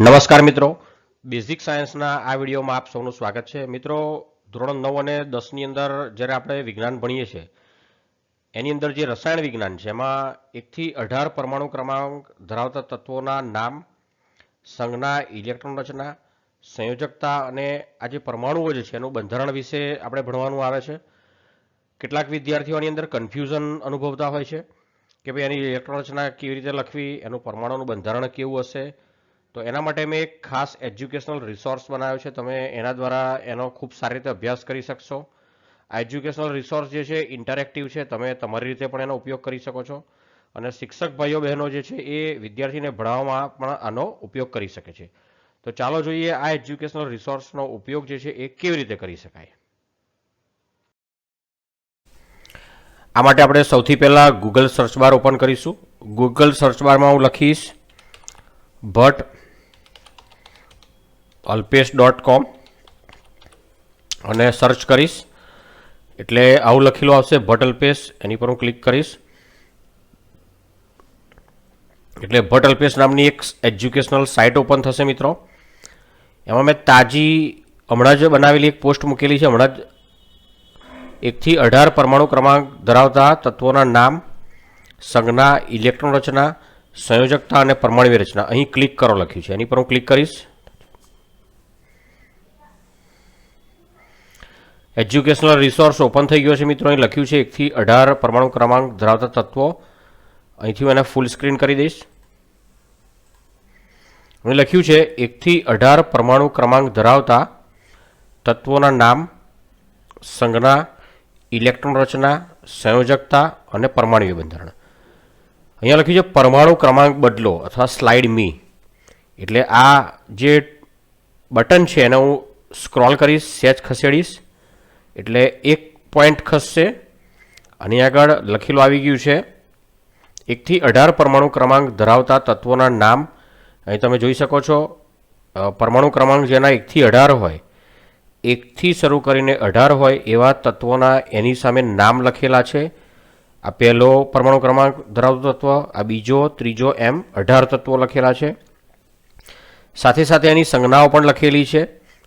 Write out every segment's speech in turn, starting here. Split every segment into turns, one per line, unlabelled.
નમસ્કાર મિત્રો. બેઝિક સાયન્સના આ વિડીયોમાં આપ સૌનું સ્વાગત છે. મિત્રો, ધોરણ નવ અને દસની અંદર જ્યારે આપણે વિજ્ઞાન ભણીએ છીએ, એની અંદર જે રસાયણ વિજ્ઞાન છે, એમાં એકથી અઢાર પરમાણુ ક્રમાંક ધરાવતા તત્વોના નામ, સંજ્ઞા, ઇલેક્ટ્રોન રચના, સંયોજકતા અને આ જે પરમાણુઓ જે છે, એનું બંધારણ વિશે આપણે ભણવાનું આવે છે. કેટલાક વિદ્યાર્થીઓની અંદર કન્ફ્યુઝન અનુભવતા હોય છે કે ભાઈ એની ઇલેક્ટ્રોન રચના કેવી રીતે લખવી, એનું પરમાણુનું બંધારણ કેવું હશે તો એના માટે મેં એક ખાસ એજ્યુકેશનલ રિસોર્સ બનાવ્યો છે. તમે એના દ્વારા એનો ખૂબ સારી રીતે અભ્યાસ કરી શકશો. આ એજ્યુકેશનલ રિસોર્સ જે છે, ઇન્ટરેક્ટિવ છે. તમે તમારી રીતે પણ એનો ઉપયોગ કરી શકો છો. અને શિક્ષક ભાઈઓ બહેનો જે છે, એ વિદ્યાર્થીને ભણાવવામાં પણ આનો ઉપયોગ કરી શકે છે. તો ચાલો જોઈએ આ એજ્યુકેશનલ રિસોર્સનો ઉપયોગ જે છે, એ કેવી રીતે કરી શકાય. આ માટે આપણે સૌથી પહેલાં ગૂગલ સર્ચ બાર ઓપન કરીશું. ગૂગલ સર્ચ બારમાં હું લખીશ, ભટ્ટ અલ્પેશ ડોટ કોમ અને સર્ચ કરીશ. એટલે આવું લખેલું આવશે ભટ અલ્પેશ એની પર હું ક્લિક કરીશ. એટલે ભટ અલ્પેશ નામની એક એજ્યુકેશનલ સાઇટ ઓપન થશે મિત્રો. એમાં મેં તાજી, હમણાં જ બનાવેલી એક પોસ્ટ મૂકેલી છે. હમણાં જ એકથી અઢાર પરમાણુ ક્રમાંક ધરાવતા તત્વોના નામ, સંજ્ઞા, ઇલેક્ટ્રોન રચના, સંયોજકતા અને પરમાણુ રચના. અહીં ક્લિક કરો લખ્યું છે. એની પર હું ક્લિક કરીશ. એજ્યુકેશનલ રિસોર્સ ઓપન થઈ ગયો છે મિત્રો. અહીં લખ્યું છે એકથી અઢાર પરમાણુ ક્રમાંક ધરાવતા તત્વો. અહીંથી હું એને ફૂલ સ્ક્રીન કરી દઈશ. અહીં લખ્યું છે એકથી અઢાર પરમાણુ ક્રમાંક ધરાવતા તત્વોના નામ, સંજ્ઞા, ઇલેક્ટ્રોન રચના, સંયોજકતા અને પરમાણુ બંધારણ અહીંયા લખ્યું છે પરમાણુ ક્રમાંક બદલો અથવા સ્લાઇડ મી એટલે આ જે બટન છે એને હું સ્ક્રોલ કરીશ, સેચ ખસેડીશ. એટલે એક પોઈન્ટ ખસશે. આની આગળ લખેલું આવી ગયું છે, એકથી અઢાર પરમાણુ ક્રમાંક ધરાવતા તત્વોના નામ. અહીં તમે જોઈ શકો છો પરમાણુ ક્રમાંક જેના એકથી અઢાર હોય, એકથી શરૂ કરીને અઢાર હોય એવા તત્વોના એની સામે નામ લખેલા છે. આ પહેલો પરમાણુ ક્રમાંક ધરાવતો તત્વ, આ બીજો, ત્રીજો, એમ અઢાર તત્વો લખેલા છે. સાથે સાથે એની સંજ્ઞાઓ પણ લખેલી છે.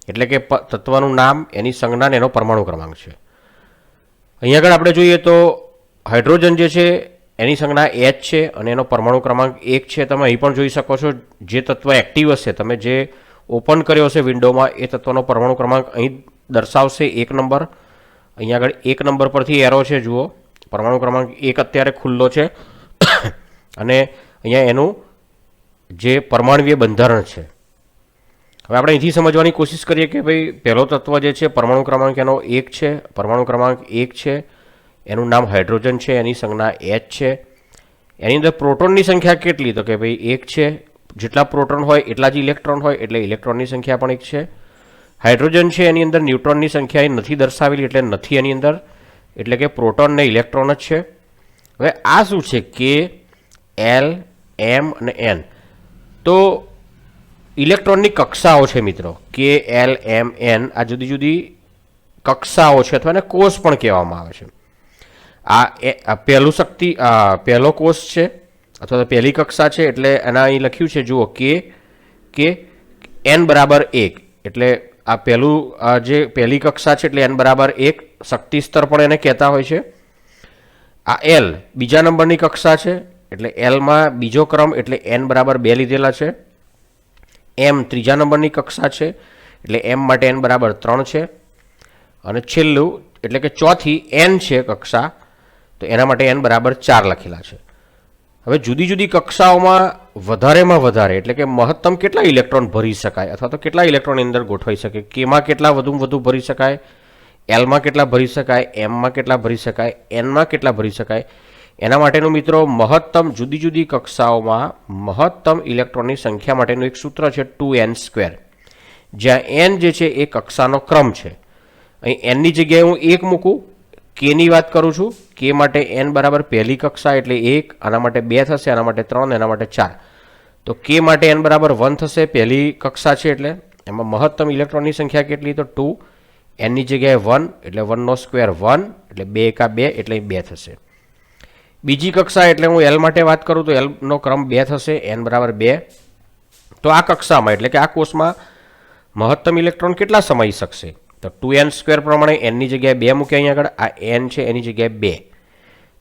એટલે કે તત્વનું નામ, એની સંજ્ઞાન એનો પરમાણુ ક્રમાંક છે. અહીંયા આગળ આપણે જોઈએ તો હાઇડ્રોજન જે છે, એની સંજ્ઞા એચ છે અને એનો પરમાણુ ક્રમાંક એક છે. તમે અહીં પણ જોઈ શકો છો, જે તત્વ એક્ટિવ હશે, તમે જે ઓપન કર્યો હશે વિન્ડોમાં એ તત્વનો પરમાણુ ક્રમાંક અહીં દર્શાવશે એક નંબર અહીંયા આગળ એક નંબર પરથી એરો છે, જુઓ. પરમાણુ ક્રમાંક એક અત્યારે ખુલ્લો છે. અને અહીંયા એનું જે પરમાણવીય બંધારણ છે. હવે આપણે અહીંથી સમજવાની કોશિશ કરીએ કે ભાઈ, પહેલો તત્વ જે છે, પરમાણુ ક્રમાંક એનો એક છે, પરમાણુ ક્રમાંક એક છે, એનું નામ હાઇડ્રોજન છે, એની સંજ્ઞા એચ છે. એની અંદર પ્રોટોનની સંખ્યા કેટલી? તો કે ભાઈ, એક છે. જેટલા પ્રોટોન હોય, એટલા જ ઇલેક્ટ્રોન હોય, એટલે ઇલેક્ટ્રોનની સંખ્યા પણ એક છે. હાઇડ્રોજન છે, એની અંદર ન્યુટ્રોનની સંખ્યા એ નથી દર્શાવેલી, એટલે નથી એની અંદર. એટલે કે પ્રોટોન ને ઇલેક્ટ્રોન જ છે. હવે આ શું છે? કે એલ એમ અને એન તો ઇલેક્ટ્રોનની કક્ષાઓ છે મિત્રો. કે એલ એમ એન, આ જુદી જુદી કક્ષાઓ છે અથવા એને કોષ પણ કહેવામાં આવે છે. આ પહેલું શક્તિ પહેલો કોષ છે, અથવા તો પહેલી કક્ષા છે, એટલે એના અહીં લખ્યું છે, જુઓ, કે કે, એન બરાબર એક, એટલે આ પહેલું જે પહેલી કક્ષા છે, એટલે એન બરાબર એક, શક્તિ સ્તર પણ એને કહેતા હોય છે. આ એલ બીજા નંબરની કક્ષા છે, એટલે એલમાં બીજો ક્રમ, એટલે એન બરાબર બે લીધેલા છે. એમ ત્રીજા નંબરની કક્ષા છે, એટલે એમ માટે એન બરાબર ત્રણ છે. અને છેલ્લું, એટલે કે ચોથી એન છે કક્ષા, તો એના માટે એન બરાબર ચાર લખેલા છે. હવે જુદી જુદી કક્ષાઓમાં વધારેમાં વધારે, એટલે કે મહત્તમ કેટલા ઇલેક્ટ્રોન ભરી શકાય, અથવા તો કેટલા ઇલેક્ટ્રોન અંદર ગોઠવાઈ શકે, કેમાં કેટલા વધુમાં વધુ ભરી શકાય એલમાં કેટલા ભરી શકાય એમમાં કેટલા ભરી શકાય એનમાં કેટલા ભરી શકાય એના માટેનું મિત્રો મહત્તમ જુદી જુદી કક્ષાઓમાં મહત્તમ ઇલેક્ટ્રોનની સંખ્યા માટેનું એક સૂત્ર છે ટુ એન સ્ક્વેર. જ્યાં એન જે છે એ કક્ષાનો ક્રમ છે. અહીં એનની જગ્યાએ હું એક મૂકું, કેની વાત કરું છું, કે માટે એન બરાબર પહેલી કક્ષા એટલે એક, આના માટે બે થશે, આના માટે ત્રણ, એના માટે ચાર. તો કે માટે એન બરાબર વન થશે, પહેલી કક્ષા છે એટલે, એમાં મહત્તમ ઇલેક્ટ્રોનની સંખ્યા કેટલી તો ટુ, એનની જગ્યાએ વન, એટલે વનનો સ્ક્વેર વન, એટલે બે એકા બે, એટલે બે થશે. બીજી કક્ષા એટલે હું એલ માટે વાત કરું તો એલનો ક્રમ બે થશે એન બરાબર બે. તો આ કક્ષામાં, એટલે કે આ કોષમાં મહત્તમ ઇલેક્ટ્રોન કેટલા સમાઈ શકશે? તો ટુ એન સ્ક્વેર પ્રમાણે એનની જગ્યાએ બે મૂકે અહીંયા આગળ, આ એન છે, એની જગ્યાએ બે.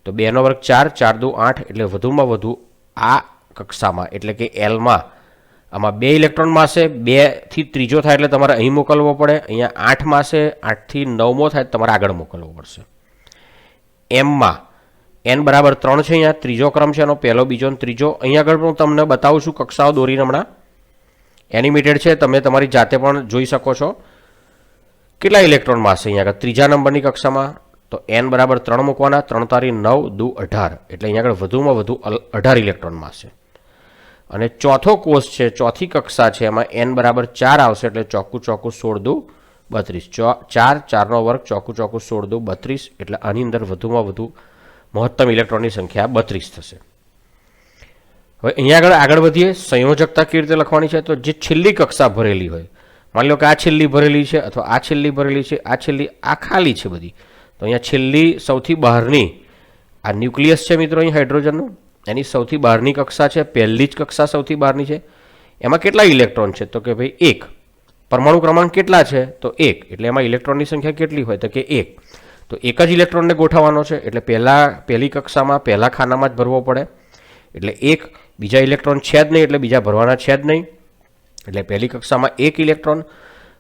તો બેનો વર્ગ ચાર ચાર દુ આઠ, એટલે વધુમાં વધુ આ કક્ષામાં, એટલે કે એલમાં આમાં બે ઇલેક્ટ્રોન માસે બેથી ત્રીજો થાય એટલે તમારે અહીં મોકલવો પડે, અહીંયા આઠ માસે, આઠથી નવમો થાય તમારે આગળ મોકલવો પડશે. એમમાં એન બરાબર ત્રણ છે અહીંયા. ત્રીજો ક્રમ છે એનો પહેલો, બીજો અને ત્રીજો. અહીંયા આગળ હું તમને બતાવું છું કક્ષાઓ દોરીને હમણાં. એનિમેટેડ છે, તમે તમારી જાતે પણ જોઈ શકો છો. કેટલા ઇલેક્ટ્રોન માસ છે અહીંયા આગળ? ત્રીજા નંબરની કક્ષામાં તો એન બરાબર ત્રણ મૂકવાના. ત્રણ તારી નવ, દુ અઢાર. એટલે અહીંયા આગળ વધુમાં વધુ અઢાર ઇલેક્ટ્રોન માસ છે. અને ચોથો કોષ છે, ચોથી કક્ષા છે, એમાં એન બરાબર ચાર આવશે એટલે ચોખ્ખું ચોખ્ખું સોળ, દુ બત્રીસ. ચાર, ચારનો વર્ગ ચોખ્ખું ચોખ્ખું સોળ, દુ બત્રીસ. એટલે આની અંદર વધુમાં વધુ મહત્તમ ઇલેક્ટ્રોનની સંખ્યા બત્રીસ થશે. હવે અહીંયા આગળ આગળ વધીએ, સંયોજકતા કેવી રીતે લખવાની છે? તો જે છેલ્લી કક્ષા ભરેલી હોય, માની લો કે આ છેલ્લી ભરેલી છે અથવા આ છેલ્લી ભરેલી છે, આ છેલ્લી, આ ખાલી છે બધી. તો અહીંયા છેલ્લી સૌથી બહારની આ ન્યુક્લિયસ છે મિત્રો અહીં હાઇડ્રોજનનું, એની સૌથી બહારની કક્ષા છે, પહેલી જ કક્ષા સૌથી બહારની છે. એમાં કેટલા ઇલેક્ટ્રોન છે? તો કે ભાઈ એક. પરમાણુ ક્રમાંક કેટલા છે? તો એક. એટલે એમાં ઇલેક્ટ્રોનની સંખ્યા કેટલી હોય? તો કે એક. તો એક જ ઇલેક્ટ્રોનને ગોઠવવાનો છે. એટલે પહેલાં, પહેલી કક્ષામાં પહેલાં ખાનામાં જ ભરવો પડે. એટલે એક, બીજા ઇલેક્ટ્રોન છે જ નહીં, એટલે બીજા ભરવાના છે જ નહીં. એટલે પહેલી કક્ષામાં એક ઇલેક્ટ્રોન.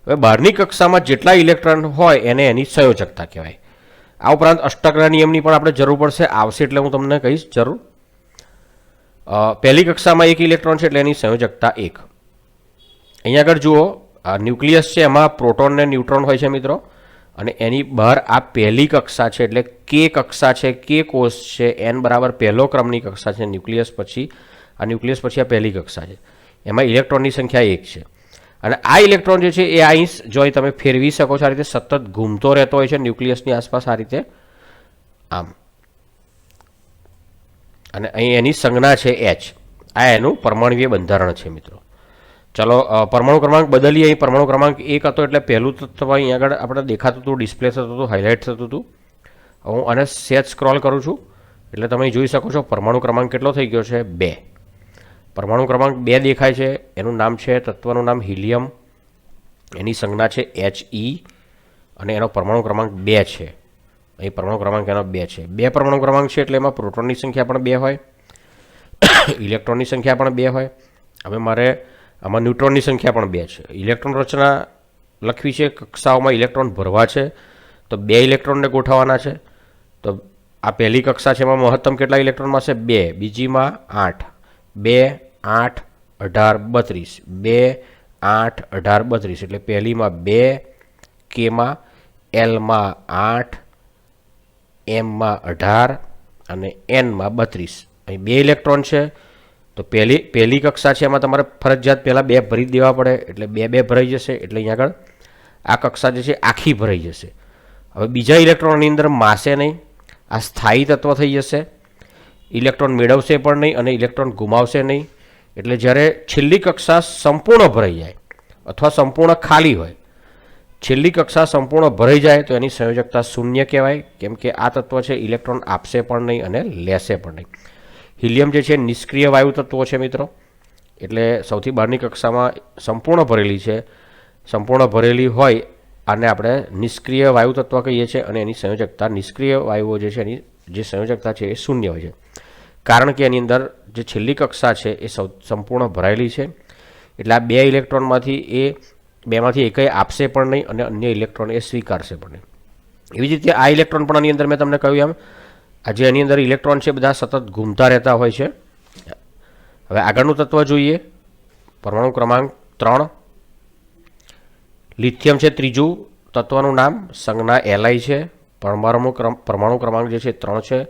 હવે બહારની કક્ષામાં જેટલા ઇલેક્ટ્રોન હોય, એને એની સંયોજકતા કહેવાય. આ ઉપરાંત અષ્ટકના નિયમની પણ આપણે જરૂર પડશે. આવશે એટલે હું તમને કહીશ જરૂર. પહેલી કક્ષામાં એક ઇલેક્ટ્રોન છે, એટલે એની સંયોજકતા એક. અહીંયા આગળ જુઓ ન્યુક્લિયસ છે, એમાં પ્રોટોન ને ન્યુટ્રોન હોય છે, મિત્રો. અને એની બહાર આ પહેલી કક્ષા છે એટલે કે કક્ષા છે, કે કોષ છે, એન બરાબર પહેલો ક્રમની કક્ષા છે, ન્યુક્લિયસ પછી, આ ન્યુક્લિયસ પછી આ પહેલી કક્ષા છે. એમાં ઇલેક્ટ્રોનની સંખ્યા એક છે. અને આ ઇલેક્ટ્રોન જે છે એ અહીં જો તમે ફેરવી શકો છો, આ રીતે સતત ઘૂમતો રહેતો હોય છે ન્યુક્લિયસની આસપાસ આ રીતે, આમ. અને અહીં એની સંજ્ઞા છે એચ આ એનું પરમાણુય બંધારણ છે, મિત્રો. ચલો પરમાણુ ક્રમાંક બદલીએ. અહીં પરમાણુ ક્રમાંક એક હતો એટલે પહેલું તત્વ અહીં આગળ આપણે દેખાતું હતું ડિસ્પ્લે થતું હતું હાઇલાઇટ થતું હતું. હું આને સેજ સ્ક્રોલ કરું છું. એટલે તમે જોઈ શકો છો પરમાણુ ક્રમાંક કેટલો થઈ ગયો છે? બે. પરમાણુ ક્રમાંક બે દેખાય છે. એનું નામ છે, તત્વનું નામ હિલિયમ. એની સંજ્ઞા છે એચ ઈ અને એનો પરમાણુ ક્રમાંક બે છે. અહીં પરમાણુ ક્રમાંક એનો બે છે. બે પરમાણુ ક્રમાંક છે એટલે એમાં પ્રોટોનની સંખ્યા પણ બે હોય. ઇલેક્ટ્રોનની સંખ્યા પણ બે હોય. હવે મારે આમાં ન્યુટ્રોનની સંખ્યા પણ બે છે. ઇલેક્ટ્રોન રચના લખવી છે, કક્ષાઓમાં ઇલેક્ટ્રોન ભરવા છે, તો બે ઇલેક્ટ્રોનને ગોઠવવાના છે. તો આ પહેલી કક્ષા છે એમાં મહત્તમ કેટલા ઇલેક્ટ્રોનમાં છે? બે. બીજીમાં આઠ. બે, આઠ, અઢાર, બત્રીસ. બે, આઠ, અઢાર, બત્રીસ. એટલે પહેલીમાં બે, કેમાં એલમાં આઠ, એમમાં અઢાર અને એનમાં બત્રીસ. અહીં બે ઇલેક્ટ્રોન છે તો પહેલી પહેલી કક્ષા છે એમાં તમારે ફરજિયાત પહેલાં બે ભરી દેવા પડે. એટલે બે બે ભરાઈ જશે. એટલે અહીંયા આગળ આ કક્ષા જે છે આખી ભરાઈ જશે. હવે બીજા ઇલેક્ટ્રોનની અંદર માસે નહીં. આ સ્થાયી તત્વ થઈ જશે. ઇલેક્ટ્રોન મેળવશે પણ નહીં અને ઇલેક્ટ્રોન ગુમાવશે નહીં. એટલે જ્યારે છેલ્લી કક્ષા સંપૂર્ણ ભરાઈ જાય અથવા સંપૂર્ણ ખાલી હોય, છેલ્લી કક્ષા સંપૂર્ણ ભરાઈ જાય તો એની સંયોજકતા શૂન્ય કહેવાય. કેમ કે આ તત્વ છે ઇલેક્ટ્રોન આપશે પણ નહીં અને લેશે પણ નહીં. હિલિયમ જે છે નિષ્ક્રિય વાયુ તત્વો છે મિત્રો. એટલે સૌથી બહારની કક્ષામાં સંપૂર્ણ ભરેલી છે. સંપૂર્ણ ભરેલી હોય આને આપણે નિષ્ક્રિય વાયુ તત્વ કહીએ છીએ અને એની સંયોજકતા નિષ્ક્રિય વાયુઓ જે છે એની જે સંયોજકતા છે એ શૂન્ય હોય છે. કારણ કે એની અંદર જે છેલ્લી કક્ષા છે એ સૌ સંપૂર્ણ ભરાયેલી છે. એટલે આ બે ઇલેક્ટ્રોનમાંથી એ બેમાંથી એકય આપશે પણ નહીં અને અન્ય ઇલેક્ટ્રોન એ સ્વીકારશે પણ નહીં. એવી જ રીતે આ ઇલેક્ટ્રોન પણ આની અંદર મેં તમને કહ્યું એમ આ જે એની અંદર ઇલેક્ટ્રોન છે, બધા સતત ઘૂમતા રહેતા હોય છે. હવે આગળનું તત્વ જોઈએ. પરમાણુ ક્રમાંક ત્રણ. લિથિયમ છે, ત્રીજું તત્વનું નામ સંજ્ઞા એલઆઈ છે. પરમાણુ ક્રમ, પરમાણુ ક્રમાંક જે છે ત્રણ છે.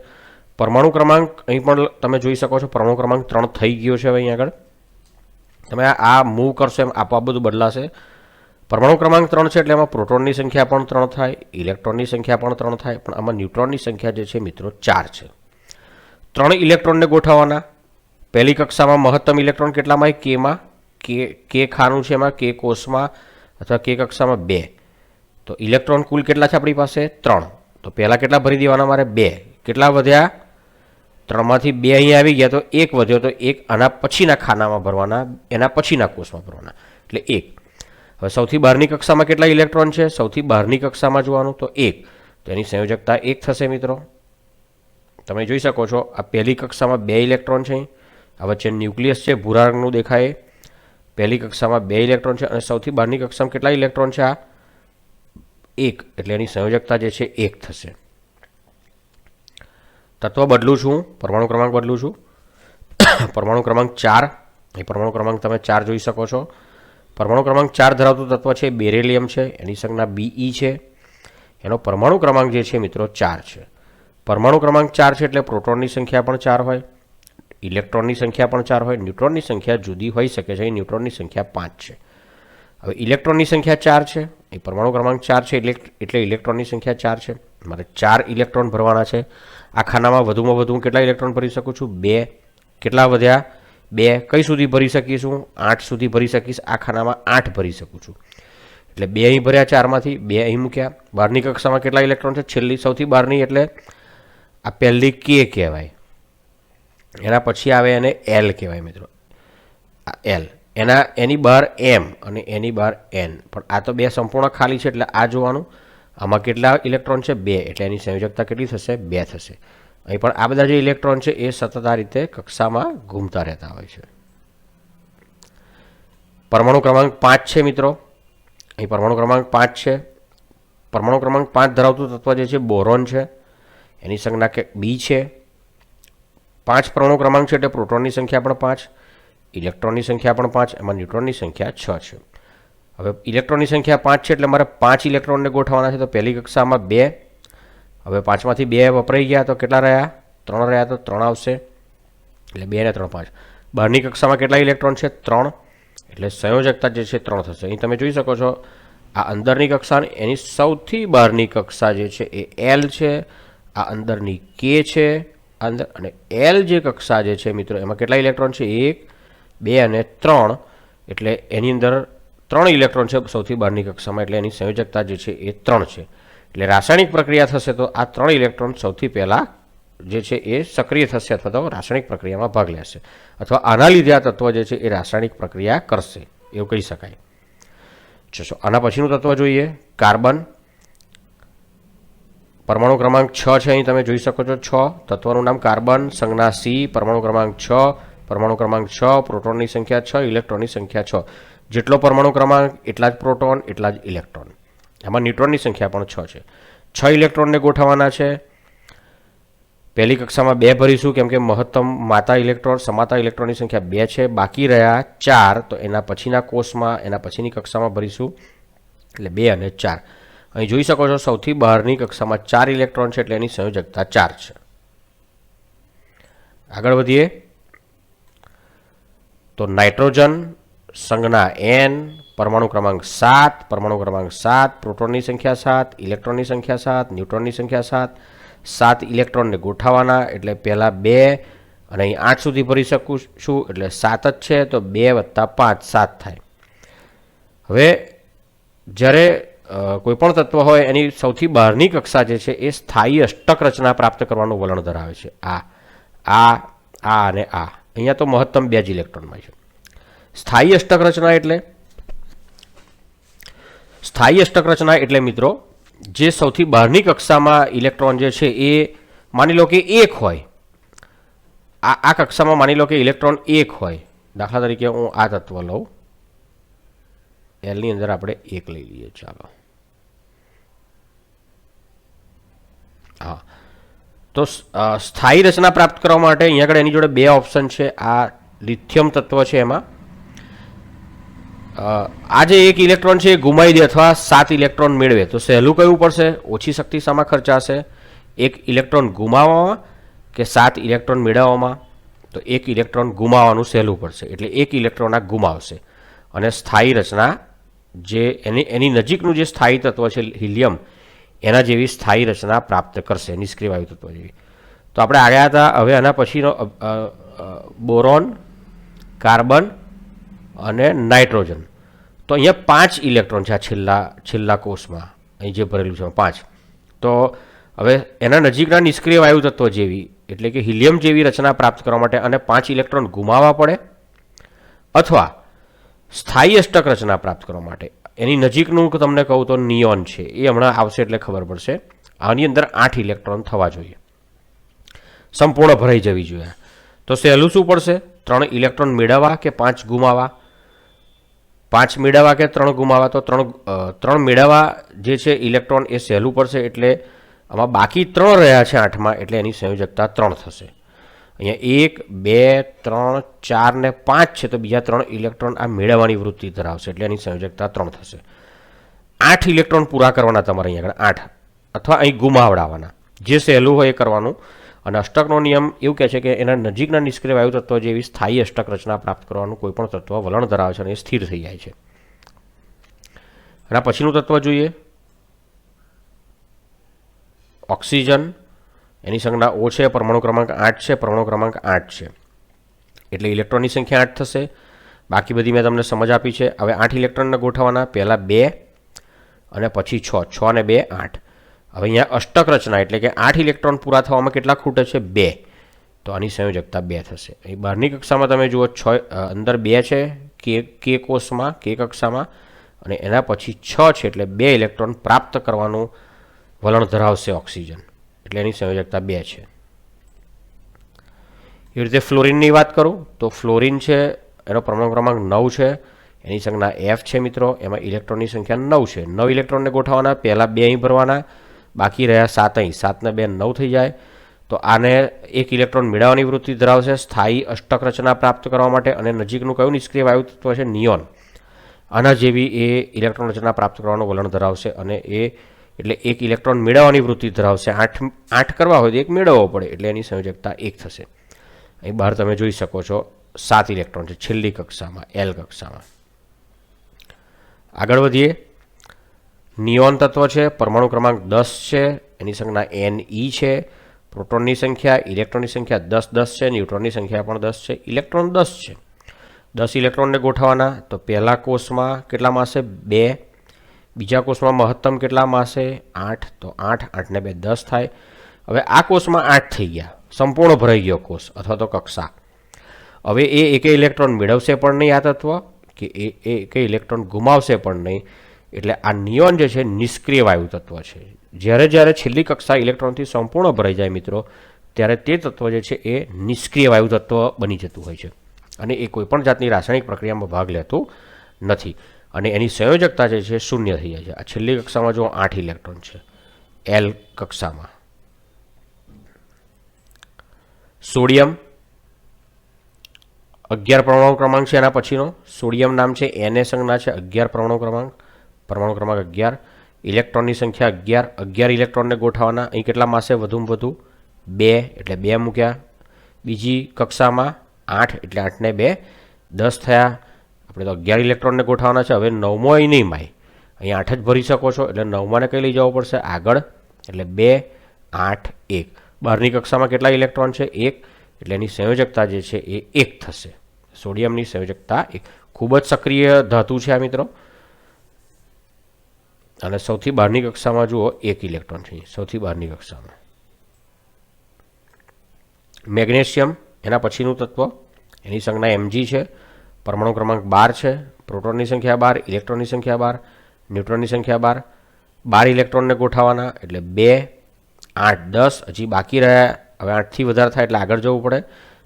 પરમાણુ ક્રમાંક, અહીં પણ તમે જોઈ શકો છો, પરમાણુ ક્રમાંક ત્રણ થઈ ગયો છે હવે અહીં આગળ. તમે આ- આ મૂવ કરશો એમ આપોઆપ બધું બદલાશે. પરમાણુ ક્રમાંક ત્રણ છે એટલે એમાં પ્રોટોનની સંખ્યા પણ ત્રણ થાય, ઇલેક્ટ્રોનની સંખ્યા પણ ત્રણ થાય, પણ આમાં ન્યુટ્રોનની સંખ્યા જે છે મિત્રો ચાર છે. ત્રણ ઇલેક્ટ્રોનને ગોઠવવાના. પહેલી કક્ષામાં મહત્તમ ઇલેક્ટ્રોન કેટલામાં કેમાં? કે કે ખાનું છે એમાં, કે કોષમાં, અથવા કે કક્ષામાં બે. તો ઇલેક્ટ્રોન કુલ કેટલા છે આપણી પાસે? ત્રણ. તો પહેલાં કેટલા ભરી દેવાના મારે? બે. કેટલા વધ્યા? ત્રણમાંથી બે અહીંયા આવી ગયા, તો એક વધ્યો, તો એક આના પછીના ખાનામાં ભરવાના, એના પછીના કોષમાં ભરવાના. એટલે એક. હવે સૌથી બહારની કક્ષામાં કેટલા ઇલેક્ટ્રોન છે? સૌથી બહારની કક્ષામાં જોવાનું તો એક. તો એની સંયોજકતા એક થશે મિત્રો. તમે જોઈ શકો છો, આ પહેલી કક્ષામાં બે ઇલેક્ટ્રોન છે આ વચ્ચે ન્યુક્લિયસ છે, ભૂરા રંગનું દેખાય. પહેલી કક્ષામાં બે ઇલેક્ટ્રોન છે અને સૌથી બહારની કક્ષામાં કેટલા ઇલેક્ટ્રોન છે? આ એક. એટલે એની સંયોજકતા જે છે એક થશે. તત્વ બદલું છું. પરમાણુ ક્રમાંક બદલું છું. પરમાણુ ક્રમાંક ચાર. એ પરમાણુ ક્રમાંક તમે ચાર જોઈ શકો છો. પરમાણુ ક્રમાંક ચાર ધરાવતું તત્વ છે, બેરેલિયમ છે, એની સંજ્ઞા બીઈ છે. એનો પરમાણુ ક્રમાંક જે છે મિત્રો, ચાર છે. પરમાણુ ક્રમાંક ચાર છે એટલે પ્રોટોનની સંખ્યા પણ ચાર હોય, ઇલેક્ટ્રોનની સંખ્યા પણ ચાર હોય, ન્યુટ્રોનની સંખ્યા જુદી હોઈ શકે છે ન્યુટ્રોનની સંખ્યા પાંચ છે. હવે ઇલેક્ટ્રોનની સંખ્યા ચાર છે, એ પરમાણુ ક્રમાંક ચાર છે, એટલે ઇલેક્ટ્રોનની સંખ્યા ચાર છે. મારે ચાર ઇલેક્ટ્રોન ભરવાના છે. આ ખાનામાં વધુમાં વધુ કેટલા ઇલેક્ટ્રોન ભરી શકું છું? બે. કેટલા વધ્યા? બે કઈ સુધી ભરી શકીશું આઠ સુધી ભરી શકીશ. આ ખાનામાં આઠ ભરી શકું છું. એટલે બે અહીં ભર્યા ચારમાંથી, બે અહીં મૂક્યા. બહારની કક્ષામાં કેટલા ઇલેક્ટ્રોન છે? છેલ્લી સૌથી બહારની એટલે આ પહેલી કે કહેવાય. એના પછી આવે એને એલ કહેવાય મિત્રો. આ એલ એના, એની બહાર એમ અને એની બહાર એન પણ આ તો બે સંપૂર્ણ ખાલી છે એટલે આ જોવાનું. આમાં કેટલા ઇલેક્ટ્રોન છે? બે. એટલે એની સંયોજકતા કેટલી થશે? બે થશે. અહીં પણ આ બધા જે ઇલેક્ટ્રોન છે, એ સતત આ રીતે કક્ષામાં ઘૂમતા રહેતા હોય છે. પરમાણુ ક્રમાંક પાંચ છે મિત્રો. અહીં પરમાણુ ક્રમાંક પાંચ છે. પરમાણુ ક્રમાંક પાંચ ધરાવતું તત્વ જે છે, બોરોન છે. એની સંજ્ઞા કે બી છે. પાંચ પરમાણુ ક્રમાંક છે એટલે પ્રોટોનની સંખ્યા પણ પાંચ, ઇલેક્ટ્રોનની સંખ્યા પણ પાંચ, એમાં ન્યુટ્રોનની સંખ્યા છ છે. હવે ઇલેક્ટ્રોનની સંખ્યા પાંચ છે એટલે મારે પાંચ ઇલેક્ટ્રોનને ગોઠવવાના છે, તો પહેલી કક્ષામાં બે હવે પાંચમાંથી બે વપરાઈ ગયા તો કેટલા રહ્યા? ત્રણ રહ્યા તો ત્રણ આવશે. એટલે બે ને ત્રણ પાંચ. બહારની કક્ષામાં કેટલા ઇલેક્ટ્રોન છે? ત્રણ. એટલે સંયોજકતા જે છે ત્રણ થશે. અહીં તમે જોઈ શકો છો, આ અંદરની કક્ષા એની સૌથી બહારની કક્ષા જે છે એ એલ છે, આ અંદરની કે છે અંદર અને એલ જે કક્ષા જે છે મિત્રો, એમાં કેટલા ઇલેક્ટ્રોન છે? એક, બે અને ત્રણ. એટલે એની અંદર ત્રણ ઇલેક્ટ્રોન છે સૌથી બહારની કક્ષામાં, એટલે એની સંયોજકતા જે છે એ ત્રણ છે. એટલે રાસાયણિક પ્રક્રિયા થશે તો આ ત્રણ ઇલેક્ટ્રોન સૌથી પહેલાં જે છે એ સક્રિય થશે અથવા તો રાસાયણિક પ્રક્રિયામાં ભાગ લેશે. અથવા આના લીધે આ તત્વ જે છે એ રાસાયણિક પ્રક્રિયા કરશે. એવું કહી શકાય. જશો, આના પછીનું તત્વ જોઈએ. કાર્બન. પરમાણુ ક્રમાંક છ છે અહીં તમે જોઈ શકો છો. છ. તત્વનું નામ કાર્બન. સંજ્ઞા સી, પરમાણુ ક્રમાંક છ. પરમાણુ ક્રમાંક છ. પ્રોટોનની સંખ્યા છ, ઇલેક્ટ્રોનની સંખ્યા છ. જેટલો પરમાણુ ક્રમાંક, એટલા જ પ્રોટોન, એટલા જ ઇલેક્ટ્રોન. એમાં ન્યુટ્રોનની સંખ્યા પણ છ છે. છ ઇલેક્ટ્રોનને ગોઠવવાના છે. પહેલી કક્ષામાં બે ભરીશું, કેમ કે મહત્તમ માતા ઇલેક્ટ્રોન, સમાતા ઇલેક્ટ્રોનની સંખ્યા બે છે. બાકી રહ્યા ચાર, તો એના પછીના કોષમાં, એના પછીની કક્ષામાં ભરીશું, એટલે બે અને ચાર. અહીં જોઈ શકો છો, સૌથી બહારની કક્ષામાં ચાર ઇલેક્ટ્રોન છે, એટલે એની સંયોજકતા ચાર છે. આગળ વધીએ. તો નાઇટ્રોજન, સંજ્ઞા એન પરમાણુ ક્રમાંક સાત, પરમાણુ ક્રમાંક સાત, પ્રોટોનની સંખ્યા સાત, ઇલેક્ટ્રોનની સંખ્યા સાત, ન્યુટ્રોનની સંખ્યા સાત. સાત ઇલેક્ટ્રોનને ગોઠવવાના એટલે પહેલાં બે અને અહીં આઠ સુધી ભરી શકું છું એટલે સાત જ છે, તો બે વત્તા પાંચ, સાત થાય. હવે જ્યારે કોઈપણ કોઈ તત્વ હોય, એની સૌથી બહારની કક્ષા જે છે, એ સ્થાયી અષ્ટક રચના પ્રાપ્ત કરવાનું વલણ ધરાવે છે. આ આ આ અને આ. અહીંયા તો મહત્તમ બે જ ઇલેક્ટ્રોનમાં છે. સ્થાયી અષ્ટક રચના એટલે સ્થાયી અષ્ટક રચના એટલે મિત્રો, જે સૌથી બહારની કક્ષામાં ઇલેક્ટ્રોન જે છે એ માની લો કે એક હોય. આ આ કક્ષામાં માની લો કે ઇલેક્ટ્રોન એક હોય. દાખલા તરીકે હું આ તત્વ લઉં. એલની અંદર આપણે એક લઈ લઈએ, ચાલો. હા. તો સ્થાયી રચના પ્રાપ્ત કરવા માટે અહીંયા આગળ એની જોડે બે ઓપ્શન છે. આ લિથિયમ તત્વ છે એમાં. આ જે એક ઇલેક્ટ્રોન છે એ ગુમાવી દે અથવા સાત ઇલેક્ટ્રોન મેળવે. તો સહેલું કયું પડશે? ઓછી શક્તિ શામાં ખર્ચાશે? એક ઇલેક્ટ્રોન ગુમાવવામાં કે સાત ઇલેક્ટ્રોન મેળવવામાં? તો એક ઇલેક્ટ્રોન ગુમાવવાનું સહેલું પડશે. એટલે એક ઇલેક્ટ્રોન આ ગુમાવશે. અને સ્થાયી રચના જે એની એની નજીકનું જે સ્થાયી તત્વ છે હિલિયમ, એના જેવી સ્થાયી રચના પ્રાપ્ત કરશે, નિષ્ક્રિય વાયુ તત્વ જેવી. તો આપણે આવ્યા હતા હવે આના પછીનો બોરોન, કાર્બન અને નાઇટ્રોજન. તો અહીંયા પાંચ ઇલેક્ટ્રોન છે આ છેલ્લા છેલ્લા કોષમાં. અહીં જે ભરેલું છે પાંચ. તો હવે એના નજીકના નિષ્ક્રિય વાયુ તત્વ જેવી, એટલે કે હિલિયમ જેવી રચના પ્રાપ્ત કરવા માટે અને પાંચ ઇલેક્ટ્રોન ગુમાવવા પડે અથવા સ્થાયી અષ્ટક રચના પ્રાપ્ત કરવા માટે. એની નજીકનું તમને કહું તો નિયોન છે. એ હમણાં આવશે એટલે ખબર પડશે. આની અંદર આઠ ઇલેક્ટ્રોન થવા જોઈએ. સંપૂર્ણ ભરાઈ જવી જોઈએ. તો સહેલું શું પડશે? ત્રણ ઇલેક્ટ્રોન મેળવવા કે પાંચ ગુમાવવા? પાંચ મેળવવા કે ત્રણ ગુમાવવા તો ત્રણ ત્રણ મેળવવા જે છે, ઇલેક્ટ્રોન એ સહેલું પડશે એટલે આમાં બાકી ત્રણ રહ્યા છે આઠમાં, એટલે એની સંયોજકતા ત્રણ થશે. અહીંયા એક, બે, ત્રણ, ચાર ને પાંચ છે, તો બીજા ત્રણ ઇલેક્ટ્રોન આ મેળવવાની વૃત્તિ ધરાવશે, એટલે એની સંયોજકતા ત્રણ થશે. આઠ ઇલેક્ટ્રોન પૂરા કરવાના તમારે અહીંયા આગળ, આઠ, અથવા અહીં ગુમાવડાવવાના. જે સહેલું હોય એ કરવાનું. અને અષ્ટકનો નિયમ એવું કહે છે કે એના નજીકના નિષ્ક્રિય વાયુ તત્વ જેવી સ્થાયી અષ્ટક રચના પ્રાપ્ત કરવાનું કોઈ પણ તત્વ વલણ ધરાવે છે અને એ સ્થિર થઈ જાય છે. એના પછીનું તત્વ જોઈએ. ઓક્સિજન, એની સંજ્ઞા ઓ છે, પરમાણુ ક્રમાંક આઠ છે, પરમાણુ ક્રમાંક આઠ છે. એટલે ઇલેક્ટ્રોનની સંખ્યા આઠ થશે. બાકી બધી મેં તમને સમજ આપી છે. હવે આઠ ઇલેક્ટ્રોનને ગોઠવવાના, પહેલાં બે અને પછી છ. છ અને બે, આઠ. હવે અહીંયા અષ્ટક રચના એટલે કે આઠ ઇલેક્ટ્રોન પૂરા થવામાં કેટલા ખૂટે છે? બે. તો આની સંયોજકતા બે થશે. અહીં બહારની કક્ષામાં તમે જુઓ, છ અંદર બે છે, કે કે કોષમાં, કે કક્ષામાં, અને એના પછી છ છે એટલે બે ઇલેક્ટ્રોન પ્રાપ્ત કરવાનું વલણ ધરાવશે ઓક્સિજન. એટલે એની સંયોજકતા બે છે. એવી રીતે ફ્લોરિનની વાત કરું, તો ફ્લોરિન છે, એનો પરમાણુ ક્રમાંક નવ છે, એની સંજ્ઞા એફ છે મિત્રો, એમાં ઇલેક્ટ્રોનની સંખ્યા નવ છે. નવ ઇલેક્ટ્રોનને ગોઠવવાના, પહેલાં બે અહીં ભરવાના બાકી રહ્યા સાત અહીં સાતને બે નવ થઈ જાય. તો આને એક ઇલેક્ટ્રોન મેળવવાની વૃત્તિ ધરાવશે. સ્થાયી અષ્ટક રચના પ્રાપ્ત કરવા માટે અને નજીકનું કયું નિષ્ક્રિય વાયુ તત્વ છે? નિયોન. આના જેવી એ ઇલેક્ટ્રોન રચના પ્રાપ્ત કરવાનું વલણ ધરાવશે અને એ એટલે એક ઇલેક્ટ્રોન મેળવવાની વૃત્તિ ધરાવશે. આઠ આઠ કરવા હોય તો એક મેળવવો પડે. એટલે એની સંયોજકતા એક થશે. અહીં બહાર તમે જોઈ શકો છો, સાત ઇલેક્ટ્રોન છે. છેલ્લી કક્ષામાં, એલ કક્ષામાં. આગળ વધીએ. નિયોન તત્વ છે, પરમાણુ ક્રમાંક દસ છે, એની સંજ્ઞા એન ઈ છે, પ્રોટોનની સંખ્યા, ઇલેક્ટ્રોનની સંખ્યા દસ દસ છે, ન્યુટ્રોનની સંખ્યા પણ દસ છે, ઇલેક્ટ્રોન દસ છે. દસ ઇલેક્ટ્રોનને ગોઠવવાના, તો પહેલા કોષમાં કેટલામાં હશે બે. બીજા કોષમાં મહત્તમ કેટલામાં હશે આઠ. તો આઠ આઠને બે, દસ થાય. હવે આ કોષમાં આઠ થઈ ગયા. સંપૂર્ણ ભરાઈ ગયો કોષ, અથવા તો કક્ષા. હવે એ એકે ઇલેક્ટ્રોન મેળવશે પણ નહીં આ તત્વ, કે એ એ એકે ઇલેક્ટ્રોન ગુમાવશે પણ નહીં. એટલે આ નિયોન જે છે, નિષ્ક્રિય વાયુ તત્વ છે. જ્યારે જ્યારે છેલ્લી કક્ષા ઇલેક્ટ્રોનથી સંપૂર્ણ ભરાઈ જાય મિત્રો, ત્યારે તે તત્વ જે છે, એ નિષ્ક્રિય વાયુ તત્વ બની જતું હોય છે. અને એ કોઈપણ જાતની રાસાયણિક પ્રક્રિયામાં ભાગ લેતું નથી. અને એની સંયોજકતા જે છે, શૂન્ય થઈ જાય છે. આ છેલ્લી કક્ષામાં જો આઠ ઇલેક્ટ્રોન છે. એલ કક્ષામાં. સોડિયમ અગિયાર પરમાણુ ક્રમાંક છે એના પછીનો. સોડિયમ નામ છે એને સંજ્ઞા છે, અગિયાર પરમાણુ ક્રમાંક. પરમાણુ ક્રમાંક અગિયાર, ઇલેક્ટ્રોનની સંખ્યા અગિયાર અગિયાર ઇલેક્ટ્રોનને ગોઠવવાના, અહીં કેટલા માસે વધુમાં વધુ? બે એટલે બે મૂક્યા. બીજી કક્ષામાં આઠ એટલે આઠને બે, દસ થયા. આપણે તો અગિયાર ઇલેક્ટ્રોનને ગોઠવવાના છે, હવે નવમો અહીં નહીં માય અહીં આઠ જ ભરી શકો છો, એટલે નવમાને કઈ લઈ જવું પડશે? આગળ. એટલે બે, આઠ, એક. બહારની કક્ષામાં કેટલા ઇલેક્ટ્રોન છે? એક. એટલે એની સંયોજકતા જે છે એ એક થશે. સોડિયમની સંયોજકતા એક. ખૂબ જ સક્રિય ધાતુ છે આ મિત્રો. અને સૌથી બહારની કક્ષામાં જુઓ, એક ઇલેક્ટ્રોન છે સૌથી બહારની કક્ષામાં. મેગ્નેશિયમ, એના પછીનું તત્વ, એની સંજ્ઞા એમજી છે, પરમાણુ ક્રમાંક બાર છે, પ્રોટોનની સંખ્યા બાર, ઇલેક્ટ્રોનની સંખ્યા બાર, ન્યુટ્રોનની સંખ્યા બાર. બાર ઇલેક્ટ્રોનને ગોઠવવાના, એટલે બે, આઠ, દસ, હજી બાકી રહ્યા, હવે આઠથી વધારે થાય એટલે આગળ જવું પડે,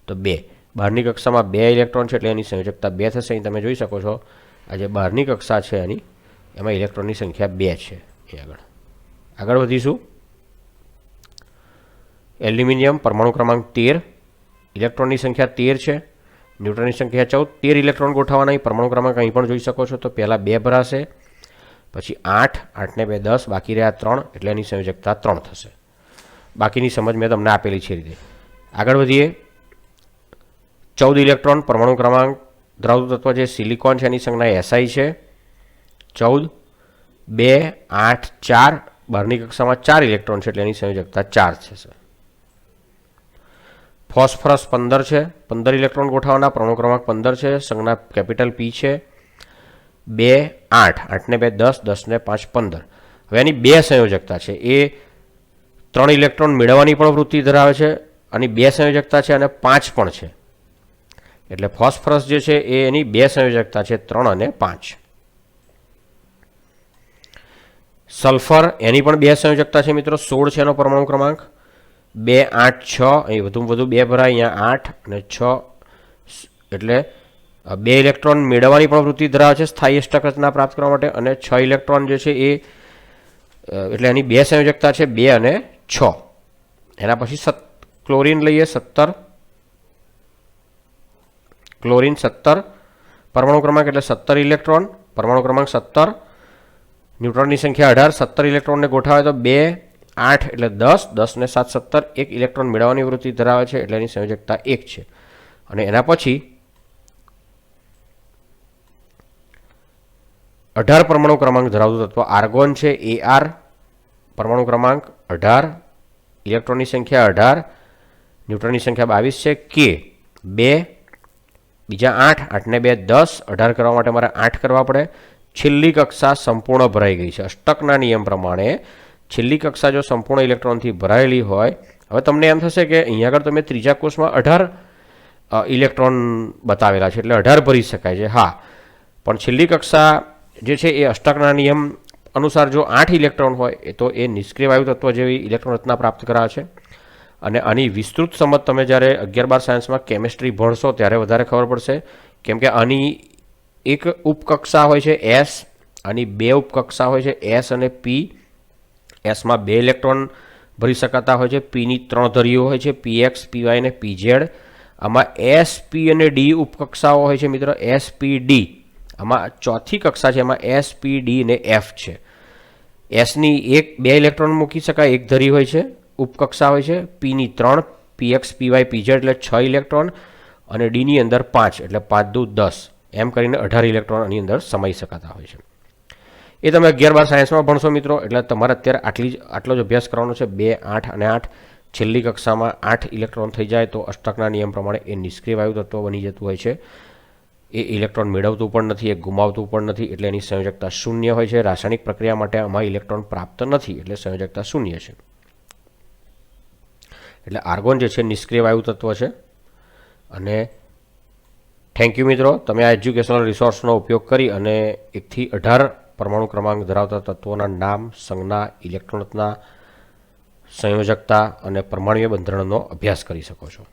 તો બે. બહારની કક્ષામાં બે ઇલેક્ટ્રોન છે, એટલે એની સંયોજકતા બે થશે, અહીં તમે જોઈ શકો છો. આ જે બહારની કક્ષા છે એની એમાં ઇલેક્ટ્રોનની સંખ્યા બે છે, એ આગળ. આગળ વધીશું. એલ્યુમિનિયમ પરમાણુ ક્રમાંક તેર ઇલેક્ટ્રોનની સંખ્યા તેર છે. ન્યુટ્રોનની સંખ્યા ચૌદ, તેર ઇલેક્ટ્રોન ગોઠવવાના પરમાણુ ક્રમાંક અહીં પણ જોઈ શકો છો. તો પહેલાં બે ભરાશે, પછી આઠ, આઠને બે દસ, બાકી રહ્યા ત્રણ, એટલે એની સંયોજકતા ત્રણ થશે. બાકીની સમજ મેં તમને આપેલી છે રીતે. આગળ વધીએ. ચૌદ ઇલેક્ટ્રોન પરમાણુ ક્રમાંક ધરાવતું તત્વ જે સિલિકોન છે, એની સંજ્ઞા એસઆઈ છે. ચૌદ, બે, આઠ, ચાર બહારની કક્ષામાં ચાર ઇલેક્ટ્રોન છે એટલે એની સંયોજકતા ચાર થશે ફોસ્ફરસ પંદર છે, પંદર ઇલેક્ટ્રોન ગોઠવવાના પરમાણુ ક્રમાંક પંદર છે, સંજ્ઞા કેપિટલ પી છે. બે, આઠ, આઠને બે, દસ, દસને પાંચ, પંદર. હવે એની બે સંયોજકતા છે. એ ત્રણ ઇલેક્ટ્રોન મેળવવાની પણ વૃત્તિ ધરાવે છે આની બે સંયોજકતા છે અને પાંચ પણ છે. એટલે ફોસ્ફરસ જે છે, એ એની બે સંયોજકતા છે, ત્રણ અને પાંચ. સલ્ફર, એની પણ બે સંયોજકતા છે મિત્રો, સોળ છે એનો પરમાણુ ક્રમાંક. બે, આઠ, છ, અહીં વધુમાં વધુ બે ભરાય, અહીંયા આઠ અને છ એટલે બે ઇલેક્ટ્રોન મેળવવાની પણ વૃત્તિ ધરાવે છે સ્થાયી અષ્ટક પ્રાપ્ત કરવા માટે, અને છ ઇલેક્ટ્રોન જે છે એ એટલે એની બે સંયોજકતા છે, બે અને છ. એના પછી સત, ક્લોરીન લઈએ, સત્તર. ક્લોરીન સત્તર, પરમાણુ ક્રમાંક એટલે સત્તર ઇલેક્ટ્રોન, પરમાણુ ક્રમાંક સત્તર. ન્યુટ્રોનની સંખ્યા અઢાર, સત્તર ઇલેક્ટ્રોનને ગોઠવાય તો બે, આઠ એટલે દસ દસને સાત, સત્તર, એક ઇલેક્ટ્રોન મેળવવાની વૃત્તિ ધરાવે છે એટલે એની સંયોજકતા એક છે. અને એના પછી અઢાર પરમાણુ ક્રમાંક ધરાવતું તત્વ આર્ગોન છે એ આર પરમાણુ ક્રમાંક અઢાર, ઇલેક્ટ્રોનની સંખ્યા અઢાર, ન્યુટ્રોનની સંખ્યા બાવીસ છે કે બે, બીજા આઠ, આઠને બે દસ, અઢાર કરવા માટે મારે આઠ કરવા પડે. છેલ્લી કક્ષા સંપૂર્ણ ભરાઈ ગઈ છે. અષ્ટકના નિયમ પ્રમાણે છેલ્લી કક્ષા જો સંપૂર્ણ ઇલેક્ટ્રોનથી ભરાયેલી હોય, હવે તમને એમ થશે કે અહીંયા આગળ તમે ત્રીજા કોષમાં અઢાર ઇલેક્ટ્રોન બતાવેલા છે, એટલે અઢાર ભરી શકાય છે. હા. પણ છેલ્લી કક્ષા જે છે એ અષ્ટકના નિયમ અનુસાર જો આઠ ઇલેક્ટ્રોન હોય તો એ નિષ્ક્રિય વાયુ તત્વ જેવી ઇલેક્ટ્રોન રચના પ્રાપ્ત કરાવે છે. અને આની વિસ્તૃત સમજ તમે જ્યારે અગિયાર બાર સાયન્સમાં કેમિસ્ટ્રી ભણશો, ત્યારે વધારે ખબર પડશે. કેમ કે આની એક ઉપકક્ષા હોય છે એસ આની બે ઉપકક્ષા હોય છે એસ અને પી. એસમાં બે ઇલેક્ટ્રોન ભરી શકાતા હોય છે. પીની ત્રણ ધરીઓ હોય છે. પીએક્સ પીવાય અને પીઝેડ આમાં એસ, પી અને ડી ઉપકક્ષાઓ હોય છે મિત્રો. S, P, D. આમાં ચોથી કક્ષા છે. એમાં એસ, પી, ડી અને એફ છે. એસની એક, બે ઇલેક્ટ્રોન મૂકી શકાય. એક ધરી હોય છે. ઉપકક્ષા હોય છે. પીની ત્રણ પીએક્સ પીવાય પીઝેડ એટલે છ ઇલેક્ટ્રોન અને ડીની અંદર પાંચ એટલે પાંચ દુ દસ. એમ કરીને અઢાર ઇલેક્ટ્રોન આની અંદર સમાઈ શકાતા હોય છે. એ તમે અગિયાર બાર સાયન્સમાં ભણશો મિત્રો, એટલે તમારે અત્યારે આટલી જ, આટલો જ અભ્યાસ કરવાનો છે. બે, આઠ અને આઠ. છેલ્લી કક્ષામાં આઠ ઇલેક્ટ્રોન થઈ જાય તો અષ્ટકના નિયમ પ્રમાણે એ નિષ્ક્રિય વાયુ તત્વ બની જતું હોય છે. એ ઇલેક્ટ્રોન મેળવતું પણ નથી, એ ગુમાવતું પણ નથી, એટલે એની સંયોજકતા શૂન્ય હોય છે. રાસાયણિક પ્રક્રિયા માટે આમાં ઇલેક્ટ્રોન પ્રાપ્ત નથી, એટલે સંયોજકતા શૂન્ય છે. એટલે આર્ગોન જે છે નિષ્ક્રિય વાયુ તત્વ છે. અને થેન્ક યુ મિત્રો. તમે આ એજ્યુકેશનલ રિસોર્સનો ઉપયોગ કરી અને એકથી અઢાર પરમાણુ ક્રમાંક ધરાવતા તત્વોના નામ, સંજ્ઞા ઇલેક્ટ્રોનના સંયોજકતા અને પરમાણુય બંધારણનો અભ્યાસ કરી શકો છો.